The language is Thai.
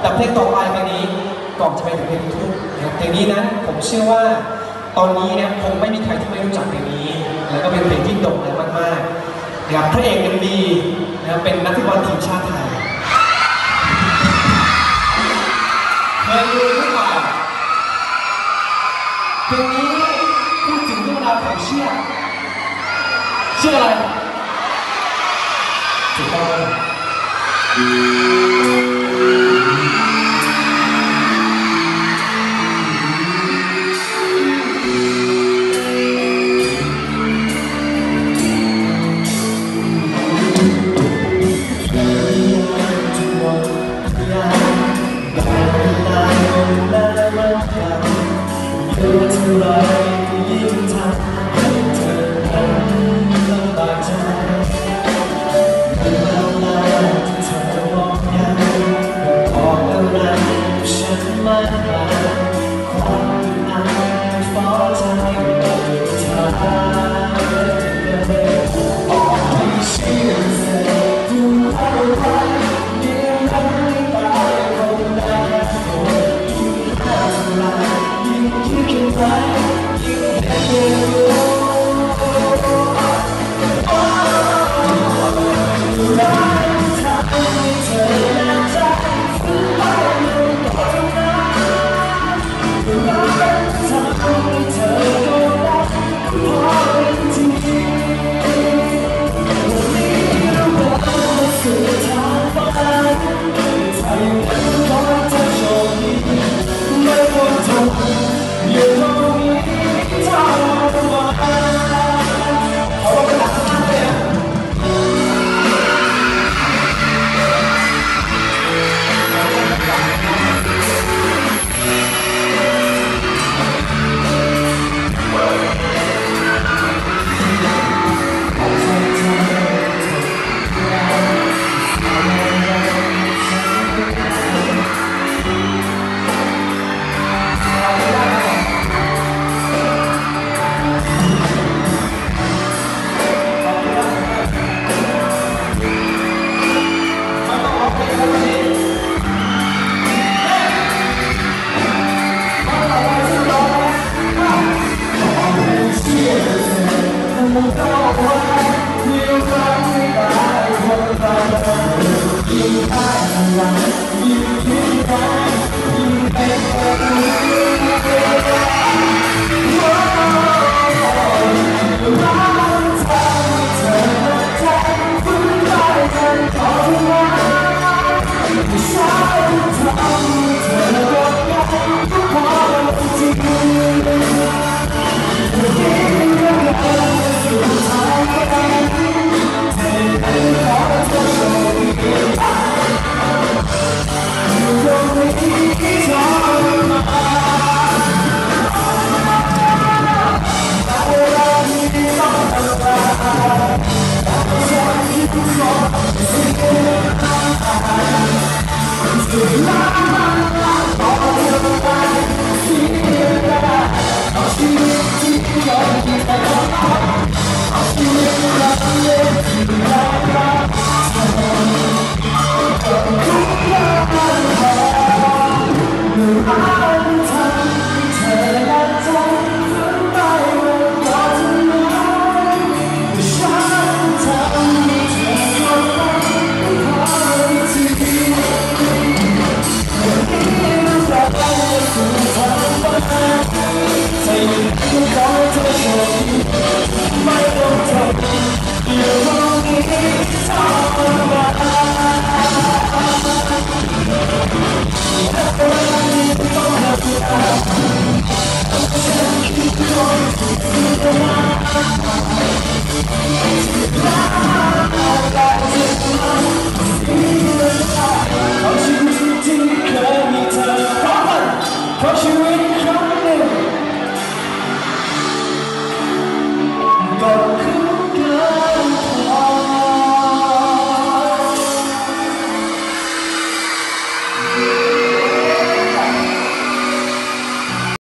แต่เพลงต่อไปเพลงนี้ก่อนจะไปถึงเพลงลูกทุ่งนะครับเพลงนี้นั้นผมเชื่อว่าตอนนี้เนี่ยคงไม่มีใครที่ไม่รู้จักเพลงนี้ แล้วก็เป็นเพลงที่โด่งดังมากๆนะครับพระเอกยังดีนะครับเป็นนักฟุตบอลทีมชาติไทยเคยดูหรือเปล่าเพลงนี้พูดถึงเรื่องราวของเชื่อเชืออะไรถูกต้อง Israel. like you I. 让我为你疯狂一次，飞到天，让我为你灿烂万万年。我想要你对我温柔万万年，直到白头。我需要你，我需要你，我需要你。我需要你，我需要你，我需要你。